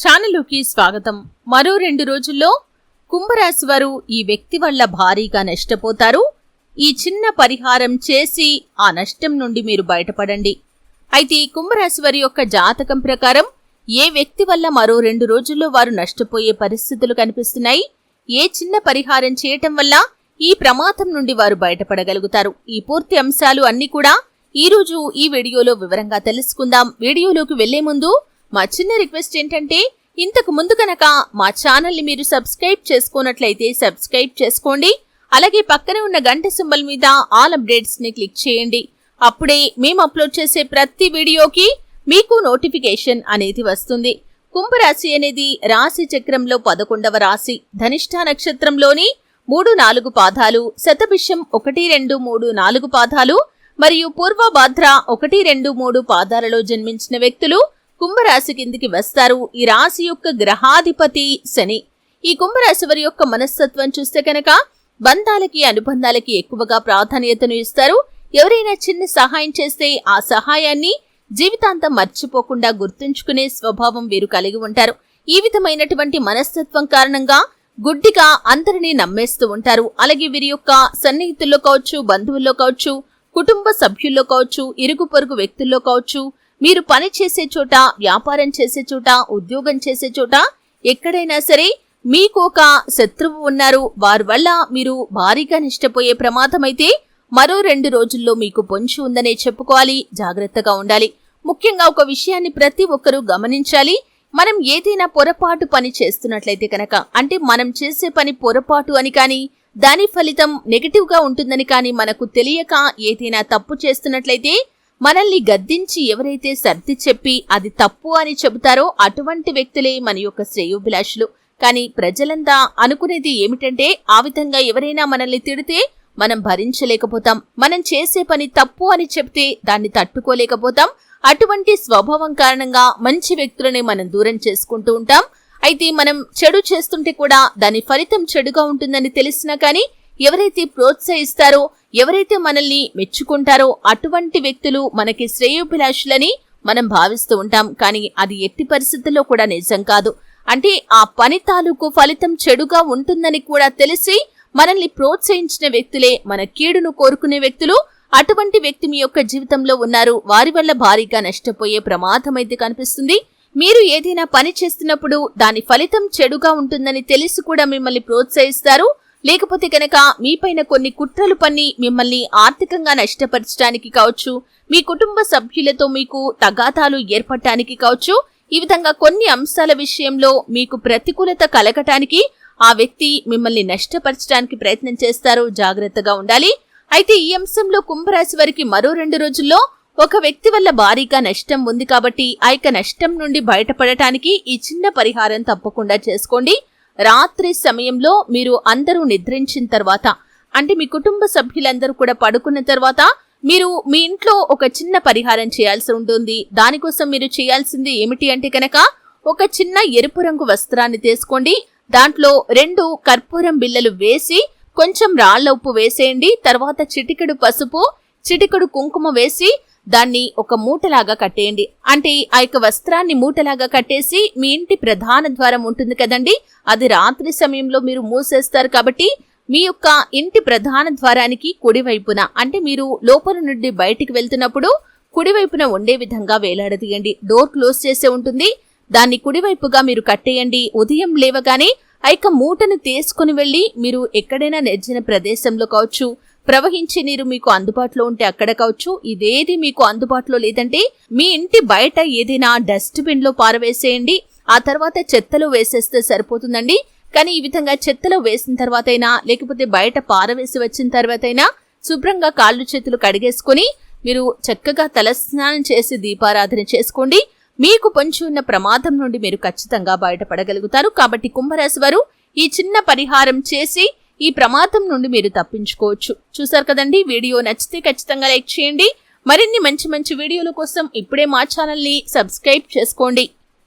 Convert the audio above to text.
ఛానలుకి స్వాగతం. మరో రెండు రోజుల్లో కుంభరాశి వారు ఈ వ్యక్తి వల్ల భారీగా నష్టపోతారు. ఈ చిన్న పరిహారం చేసి ఆ నష్టం నుండి మీరు బయటపడండి. అయితే ఈ కుంభరాశి వారి యొక్క జాతకం ప్రకారం ఏ వ్యక్తి వల్ల మరో రెండు రోజుల్లో వారు నష్టపోయే పరిస్థితులు కనిపిస్తున్నాయి? ఏ చిన్న పరిహారం చేయటం వల్ల ఈ ప్రమాదం నుండి వారు బయటపడగలుగుతారు? ఈ పూర్తి అంశాలు అన్ని కూడా ఈ రోజు ఈ వీడియోలో వివరంగా తెలుసుకుందాం. వీడియోలోకి వెళ్ళే ముందు మా చిన్న రిక్వెస్ట్ ఏంటంటే ఇంతకు ముందు కనుక మా ఛానల్ని మీరు సబ్స్క్రైబ్ చేసుకున్నట్లయితే సబ్స్క్రైబ్ చేసుకోండి. అలాగే పక్కనే ఉన్న గంట సింబల్ మీద ఆల్ అప్డేట్స్ని క్లిక్ చేయండి. అప్పుడే మేము అప్లోడ్ చేసే ప్రతి వీడియోకి మీకు నోటిఫికేషన్ అనేది వస్తుంది. కుంభరాశి అనేది రాశి చక్రంలో పదకొండవ రాశి. ధనిష్ట నక్షత్రంలోని మూడు నాలుగు పాదాలు శతభిషం ఒకటి రెండు మూడు నాలుగు పాదాలు మరియు పూర్వభాద్ర ఒకటి రెండు మూడు పాదాలలో జన్మించిన వ్యక్తులు కుంభరాశి కిందికి వస్తారు. ఈ రాశి యొక్క గ్రహాధిపతి శని. ఈ కుంభరాశి వారి యొక్క మనస్తత్వం చూస్తే కనుక బంధాలకి అనుబంధాలకి ఎక్కువగా ప్రాధాన్యతను ఇస్తారు. ఎవరైనా చిన్న సహాయం చేస్తే ఆ సహాయాన్ని జీవితాంతం మర్చిపోకుండా గుర్తుంచుకునే స్వభావం వీరు కలిగి ఉంటారు. ఈ విధమైనటువంటి మనస్తత్వం కారణంగా గుడ్డిగా అందరినీ నమ్మేస్తూ ఉంటారు. అలాగే వీరి యొక్క సన్నిహితుల్లో కావచ్చు బంధువుల్లో కావచ్చు కుటుంబ సభ్యుల్లో కావచ్చు ఇరుగు పొరుగు వ్యక్తుల్లో కావచ్చు మీరు పని చేసే చోట వ్యాపారం చేసే చోట ఉద్యోగం చేసే చోట ఎక్కడైనా సరే మీకు ఒక శత్రువు ఉన్నారు. వారి వల్ల మీరు భారీగా నష్టపోయే ప్రమాదం అయితే మరో రెండు రోజుల్లో మీకు పొంచి ఉందనే చెప్పుకోవాలి. జాగ్రత్తగా ఉండాలి. ముఖ్యంగా ఒక విషయాన్ని ప్రతి ఒక్కరూ గమనించాలి. మనం ఏదైనా పొరపాటు పని చేస్తున్నట్లయితే కనుక అంటే మనం చేసే పని పొరపాటు అని కానీ దాని ఫలితం నెగిటివ్గా ఉంటుందని కానీ మనకు తెలియక ఏదైనా తప్పు చేస్తున్నట్లయితే మనల్ని గద్దించి ఎవరైతే సర్ది చెప్పి అది తప్పు అని చెబుతారో అటువంటి వ్యక్తులే మన యొక్క శ్రేయోభిలాషులు. కానీ ప్రజలంతా అనుకునేది ఏమిటంటే ఆ విధంగా ఎవరైనా మనల్ని తిడితే మనం భరించలేకపోతాం. మనం చేసే పని తప్పు అని చెప్తే దాన్ని తట్టుకోలేకపోతాం. అటువంటి స్వభావం కారణంగా మంచి వ్యక్తులని మనం దూరం చేసుకుంటూ ఉంటాం. అయితే మనం చెడు చేస్తుంటే కూడా దాని ఫలితం చెడుగా ఉంటుందని తెలిసినా కానీ ఎవరైతే ప్రోత్సహిస్తారో ఎవరైతే మనల్ని మెచ్చుకుంటారో అటువంటి వ్యక్తులు మనకి శ్రేయోభిలాషులని మనం భావిస్తూ ఉంటాం. కానీ అది ఎట్టి పరిస్థితుల్లో కూడా నిజం కాదు. అంటే ఆ పని తాలూకు ఫలితం చెడుగా ఉంటుందని కూడా తెలిసి మనల్ని ప్రోత్సహించిన వ్యక్తులే మన కీడును కోరుకునే వ్యక్తులు అటువంటి వ్యక్తి మీ యొక్క జీవితంలో ఉన్నారు. వారి వల్ల భారీగా నష్టపోయే ప్రమాదం అయితే కనిపిస్తుంది. మీరు ఏదైనా పని చేస్తున్నప్పుడు దాని ఫలితం చెడుగా ఉంటుందని తెలిసి కూడా మిమ్మల్ని ప్రోత్సహిస్తారు. లేకపోతే కనుక మీపైన కొన్ని కుట్రలు పన్ని మిమ్మల్ని ఆర్థికంగా నష్టపరచడానికి కావచ్చు మీ కుటుంబ సభ్యులతో మీకు తగాదాలు ఏర్పడటానికి కావచ్చు ఈ విధంగా కొన్ని అంశాల విషయంలో మీకు ప్రతికూలత కలగటానికి ఆ వ్యక్తి మిమ్మల్ని నష్టపరచడానికి ప్రయత్నం చేస్తారు. జాగ్రత్తగా ఉండాలి. అయితే ఈ అంశంలో కుంభరాశి వారికి మరో రెండు రోజుల్లో ఒక వ్యక్తి వల్ల భారీగా నష్టం ఉంది కాబట్టి ఆ యొక్క నష్టం నుండి బయటపడటానికి ఈ చిన్న పరిహారం తప్పకుండా చేసుకోండి. రాత్రి సమయంలో మీరు అందరూ నిద్రించిన తర్వాత అంటే మీ కుటుంబ సభ్యులందరూ కూడా పడుకున్న తర్వాత మీరు మీ ఇంట్లో ఒక చిన్న పరిహారం చేయాల్సి ఉంటుంది. దానికోసం మీరు చేయాల్సింది ఏమిటి అంటే కనుక ఒక చిన్న ఎరుపు రంగు వస్త్రాన్ని తీసుకోండి. దాంట్లో రెండు కర్పూరం బిల్లలు వేసి కొంచెం రాళ్ళ ఉప్పు వేసేయండి. తర్వాత చిటికెడు పసుపు చిటికెడు కుంకుమ వేసి దాన్ని ఒక మూటలాగా కట్టేయండి. అంటే ఆ యొక్క వస్త్రాన్ని మూటలాగా కట్టేసి మీ ఇంటి ప్రధాన ద్వారం ఉంటుంది కదండి? అది రాత్రి సమయంలో మీరు మూసేస్తారు కాబట్టి మీ యొక్క ఇంటి ప్రధాన ద్వారానికి కుడివైపున అంటే మీరు లోపల నుండి బయటికి వెళ్తున్నప్పుడు కుడివైపున ఉండే విధంగా వేలాడదీయండి. డోర్ క్లోజ్ చేసే ఉంటుంది. దాన్ని కుడివైపుగా మీరు కట్టేయండి. ఉదయం లేవగానే ఆ యొక్క మూటను తీసుకుని వెళ్ళి మీరు ఎక్కడైనా నిర్జన ప్రదేశంలో కావచ్చు ప్రవహించే నీరు మీకు అందుబాటులో ఉంటే అక్కడ కావచ్చు ఇదేది మీకు అందుబాటులో లేదంటే మీ ఇంటి బయట ఏదైనా డస్ట్బిన్లో పారవేసేయండి ఆ తర్వాత చెత్తలో వేసేస్తే సరిపోతుందండి. కానీ ఈ విధంగా చెత్తలో వేసిన తర్వాత అయినా లేకపోతే బయట పారవేసి వచ్చిన తర్వాత అయినా శుభ్రంగా కాళ్ళు చేతులు కడిగేసుకుని మీరు చక్కగా తలస్నానం చేసి దీపారాధన చేసుకోండి. మీకు పొంచి ఉన్న ప్రమాదం నుండి మీరు ఖచ్చితంగా బయటపడగలుగుతారు. కాబట్టి కుంభరాశి వారు ఈ చిన్న పరిహారం చేసి ఈ ప్రమాదం నుండి మీరు తప్పించుకోవచ్చు. చూసారు కదండి? వీడియో నచ్చితే ఖచ్చితంగా లైక్ చేయండి. మరిన్ని మంచి మంచి వీడియోల కోసం ఇప్పుడే మా ఛానల్ని సబ్స్క్రైబ్ చేసుకోండి.